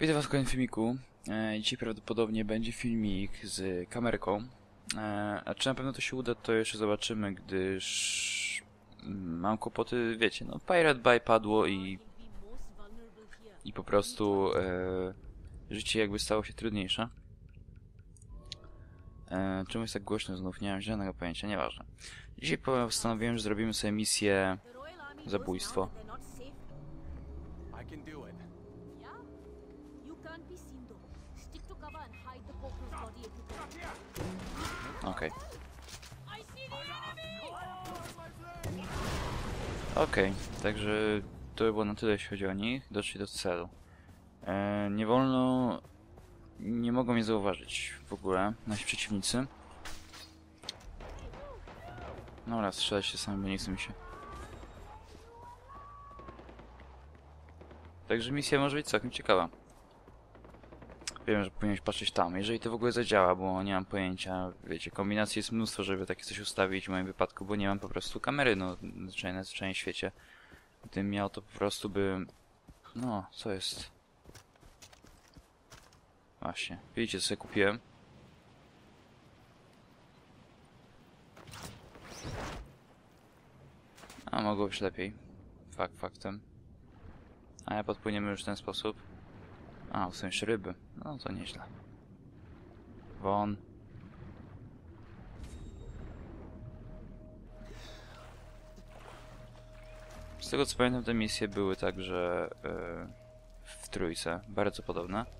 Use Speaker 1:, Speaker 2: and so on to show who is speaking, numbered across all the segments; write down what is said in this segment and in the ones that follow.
Speaker 1: Witam was w kolejnym filmiku. E, dzisiaj prawdopodobnie będzie filmik z kamerką. E, a czy na pewno to się uda, to jeszcze zobaczymy, gdyż mm, mam kłopoty, wiecie, no Pirate Bay padło i i po prostu e, życie jakby stało się trudniejsze. E, czemu jest tak głośno znów? Nie mam zielonego pojęcia, nieważne. Dzisiaj postanowiłem, że zrobimy sobie misję zabójstwo.
Speaker 2: I can do it.
Speaker 1: Okej.
Speaker 3: Enemy!
Speaker 1: Okej, także to by było na tyle, jeśli chodzi o nich. Doszli do celu. E, nie wolno... Nie mogą mnie zauważyć w ogóle, nasi przeciwnicy. No raz strzelać się sami, bo nie chce mi się. Także misja może być całkiem ciekawa. Wiem, że powinieneś patrzeć tam, jeżeli to w ogóle zadziała, bo nie mam pojęcia. Wiecie, kombinacji jest mnóstwo, żeby takie coś ustawić w moim wypadku, bo nie mam po prostu kamery, no, na zwyczajnie świecie. Gdybym miał to po prostu by... No, co jest? Właśnie, widzicie co sobie kupiłem? A, mogło być lepiej. Fakt faktem. A ja podpłyniemy już w ten sposób. A, jeszcze ryby. No to nieźle. Won. Z tego co pamiętam, te misje były także e, w trójce. Bardzo podobne.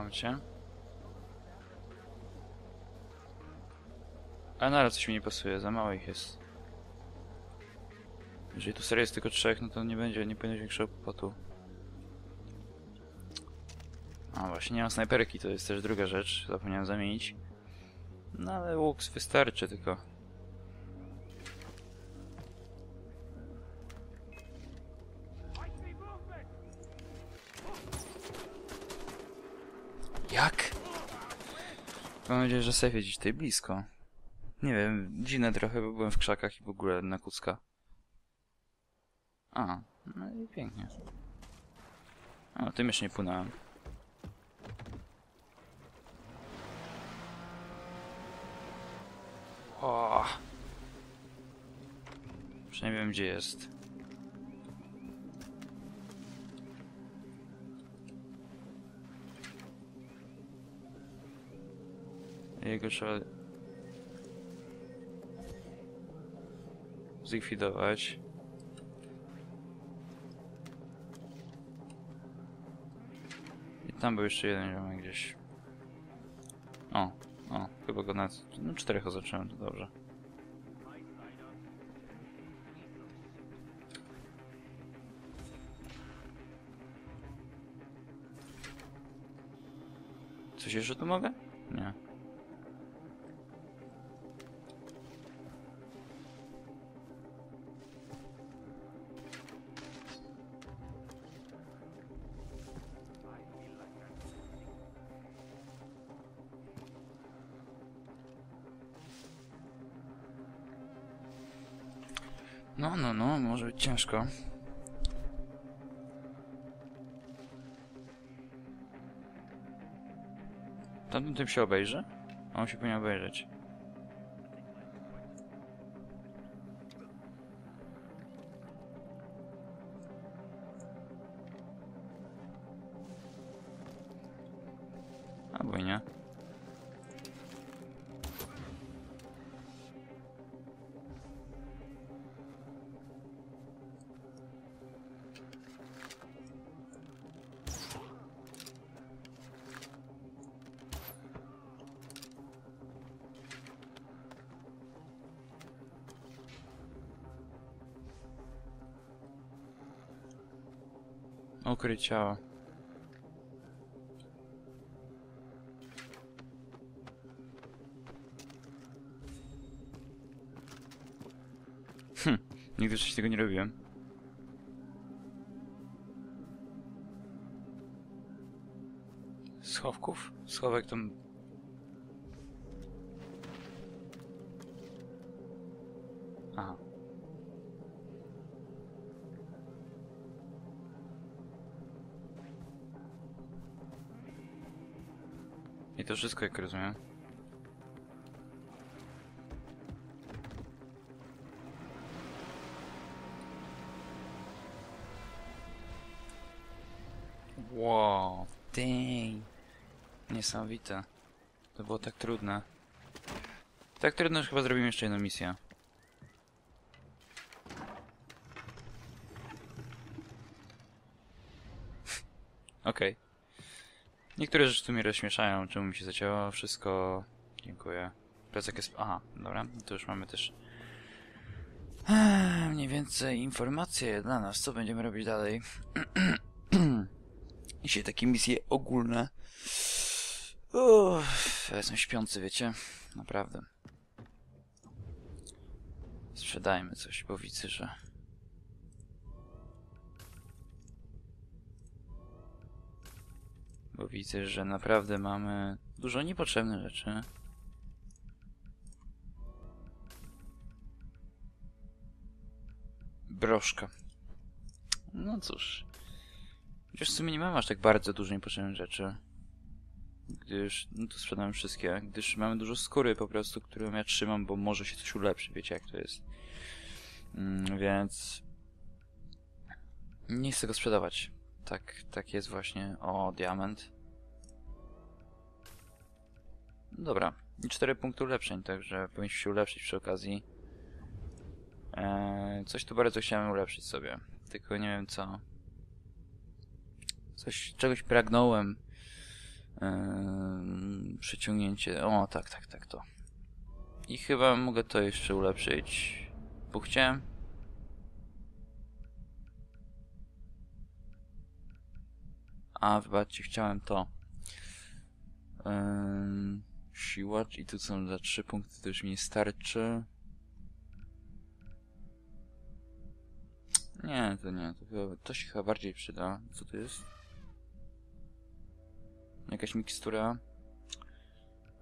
Speaker 1: Mam cię. A na coś mi nie pasuje, za mało ich jest. Jeżeli tu seria jest tylko trzech, no to nie będzie, nie będzie większego kłopotu. A właśnie, nie mam snajperki, to jest też druga rzecz, zapomniałem zamienić. No ale łuk wystarczy tylko. Mam nadzieję, że safe gdzieś tutaj blisko. Nie wiem, dziwne trochę, bo byłem w krzakach i w ogóle na kucka. A, no i pięknie. A, tym jeszcze nie płynąłem. O! Przynajmniej wiem, gdzie jest. Jego trzeba zlikwidować. I tam był jeszcze jeden ziomek gdzieś. O, o, chyba go nawet... No czterech oznaczyłem, to dobrze. Coś jeszcze tu mogę? Nie. Ciężko. Tamten tym się obejrzy? On się powinien obejrzeć. Ukryć ciało. Hm, nigdy wcześniej tego nie robiłem. Schowków? Schowek tam... I to wszystko, jak rozumiem. Wow, dang. Niesamowite. To było tak trudne. Tak trudno, że chyba zrobimy jeszcze jedną misję. Okej. Niektóre rzeczy tu mnie rozśmieszają, czemu mi się zacięło, wszystko... Dziękuję. Plecak jest... Aha, dobra, to już mamy też... Eee, Mniej więcej informacje dla nas, co będziemy robić dalej. Dzisiaj takie misje ogólne. Uff, ja jestem śpiący, wiecie? Naprawdę. Sprzedajmy coś, bo widzę, że... Bo widzę, że naprawdę mamy dużo niepotrzebnych rzeczy. Broszka. No cóż. Chociaż w sumie nie mamy aż tak bardzo dużo niepotrzebnych rzeczy. Gdyż, no to sprzedamy wszystkie, gdyż mamy dużo skóry po prostu, którą ja trzymam, bo może się coś ulepszy, wiecie jak to jest. Mm, więc... Nie chcę go sprzedawać. Tak, tak jest właśnie. O, diament. Dobra. I 4 punkty ulepszeń, także powinniśmy się ulepszyć przy okazji. Eee, coś tu bardzo chciałem ulepszyć sobie. Tylko nie wiem co. Coś, czegoś pragnąłem. Eee, przyciągnięcie. O, tak, tak, tak, to. I chyba mogę to jeszcze ulepszyć. Puchciem. A, wybaczcie, chciałem to. Ym, siłacz i tu są za 3 punkty, to już mi nie starczy. Nie, to nie, to, chyba, to się chyba bardziej przyda. Co to jest? Jakaś mikstura.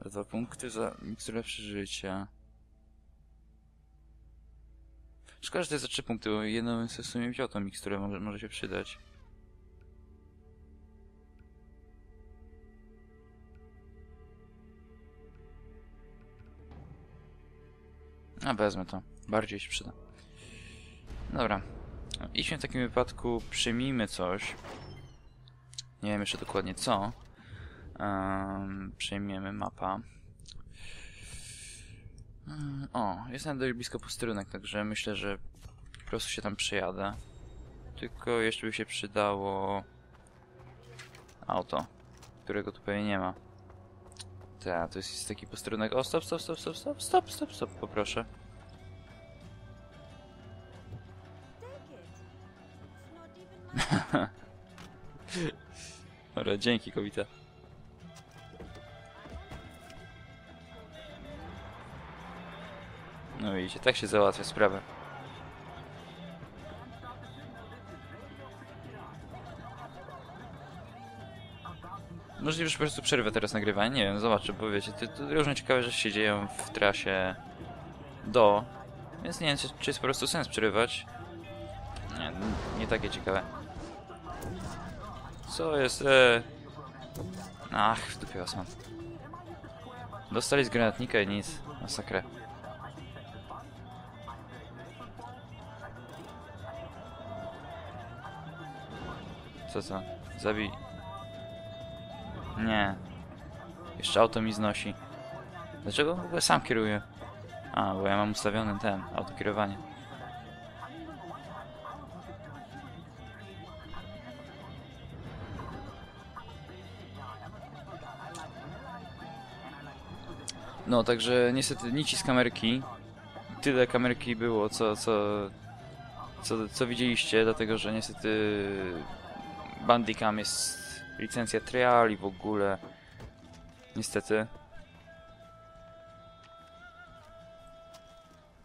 Speaker 1: Dwa punkty za miksturę przeżycia. Szkoda, że to jest za 3 punkty, bo jedną w sumie wziął tą miksturę, może, może się przydać. A wezmę to. Bardziej się przyda. Dobra. Idźmy w takim wypadku, przyjmijmy coś. Nie wiem jeszcze dokładnie co. Um, przyjmiemy mapa. Mm, O, jestem dość blisko posterunek, także myślę, że po prostu się tam przejadę. Tylko jeszcze by się przydało auto, którego tu pewnie nie ma. Tak, to jest taki posterunek. O, stop, stop, stop, stop, stop, stop, stop, stop, poproszę. Dobra, dzięki, kobita. No widzicie, tak się załatwia sprawę. Możliwe, że po prostu przerwę teraz nagrywanie, nie wiem, zobaczę, bo wiecie, to, to różne ciekawe rzeczy się dzieją w trasie do, więc nie wiem, czy, czy jest po prostu sens przerywać. Nie, nie takie ciekawe. Co jest, e... Ach, w dupie was mam. Dostali z granatnika i nic. Masakrę. Co co? Zabij. Nie. Jeszcze auto mi znosi. Dlaczego w ogóle sam kieruję? A, bo ja mam ustawiony ten, autokierowanie. No, także niestety nici z kamerki. Tyle kamerki było, co, co, co, co widzieliście, dlatego że niestety Bandicam jest licencja trial i w ogóle. Niestety.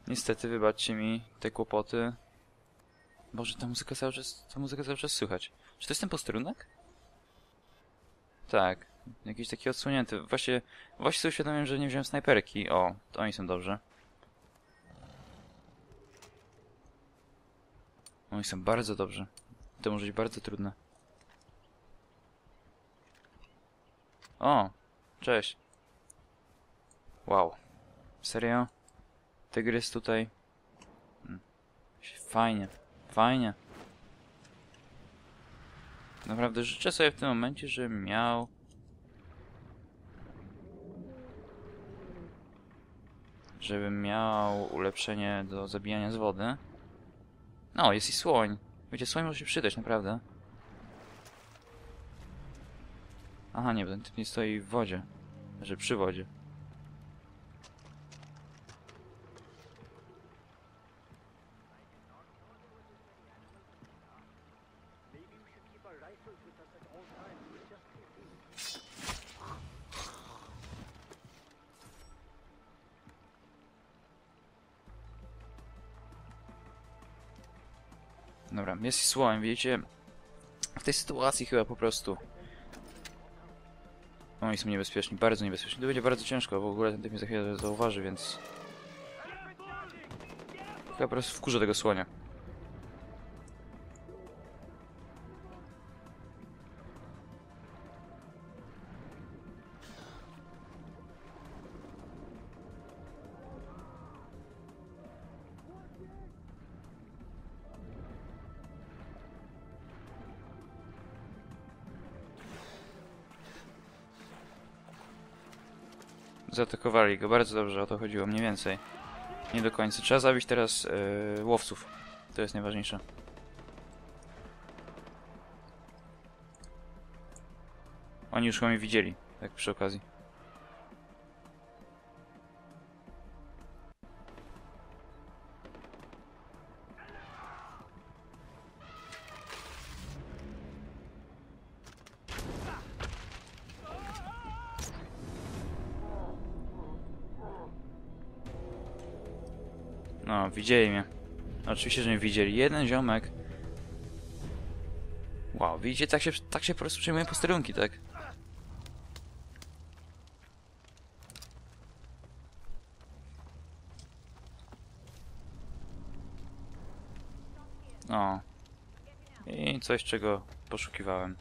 Speaker 1: Niestety, wybaczcie mi te kłopoty. Boże, ta muzyka cały czas, ta muzyka cały czas słychać. Czy to jest ten posterunek? Tak. Jakiś taki odsunięty. Właśnie, właśnie sobie uświadomiłem, że nie wziąłem snajperki. O, to oni są dobrze. Oni są bardzo dobrze. To może być bardzo trudne. O, cześć. Wow. Serio? Tygrys tutaj. Hmm. Fajnie, fajnie. Naprawdę życzę sobie w tym momencie, żebym miał... Żebym miał ulepszenie do zabijania z wody. No, jest i słoń. Wiecie, słoń może się przydać, naprawdę. Aha, nie, ten typ nie stoi w wodzie. Że przy wodzie. Dobra, jest słoń, widzicie? W tej sytuacji chyba po prostu... Oni są niebezpieczni, bardzo niebezpieczni. To będzie bardzo ciężko, bo w ogóle ten typ mnie za chwilę zauważy, więc... Chyba po prostu wkurzę tego słonia. Zaatakowali go, bardzo dobrze o to chodziło, mniej więcej. Nie do końca. Trzeba zabić teraz yy, łowców. To jest najważniejsze. Oni już chyba mnie widzieli, tak przy okazji. No, widzieli mnie. Oczywiście, że mnie widzieli. Jeden ziomek. Wow, widzicie, tak się, tak się po prostu przejmują posterunki, tak? O. I coś, czego poszukiwałem.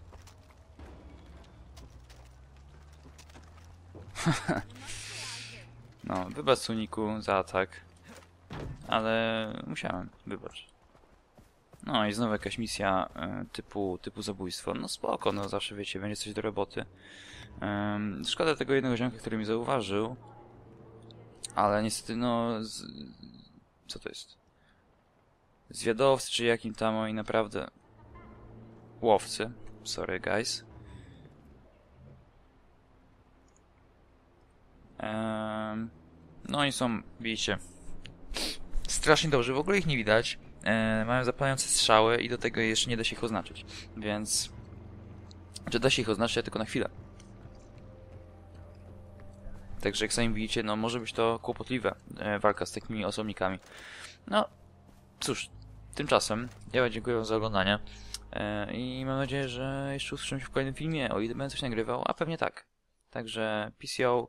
Speaker 1: no, wybacz Suniku za atak. Ale musiałem, wybacz. No i znowu jakaś misja e, typu, typu zabójstwo. No spoko, no zawsze wiecie, będzie coś do roboty. Em, szkoda tego jednego ziomka, który mi zauważył. Ale niestety, no... Z... Co to jest? Zwiadowcy, czy jakim tam oni naprawdę... Łowcy. Sorry, guys. No oni są, widzicie, strasznie dobrze, w ogóle ich nie widać. E, mają zapalające strzały i do tego jeszcze nie da się ich oznaczyć. Więc... Czy da się ich oznaczyć, ale tylko na chwilę. Także jak sami widzicie, no może być to kłopotliwe e, walka z takimi osobnikami. No, cóż, tymczasem ja wam dziękuję za oglądanie e, i mam nadzieję, że jeszcze usłyszymy się w kolejnym filmie, o ile będę coś nagrywał, a pewnie tak. Także PCO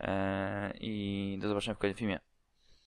Speaker 1: e, i do zobaczenia w kolejnym filmie.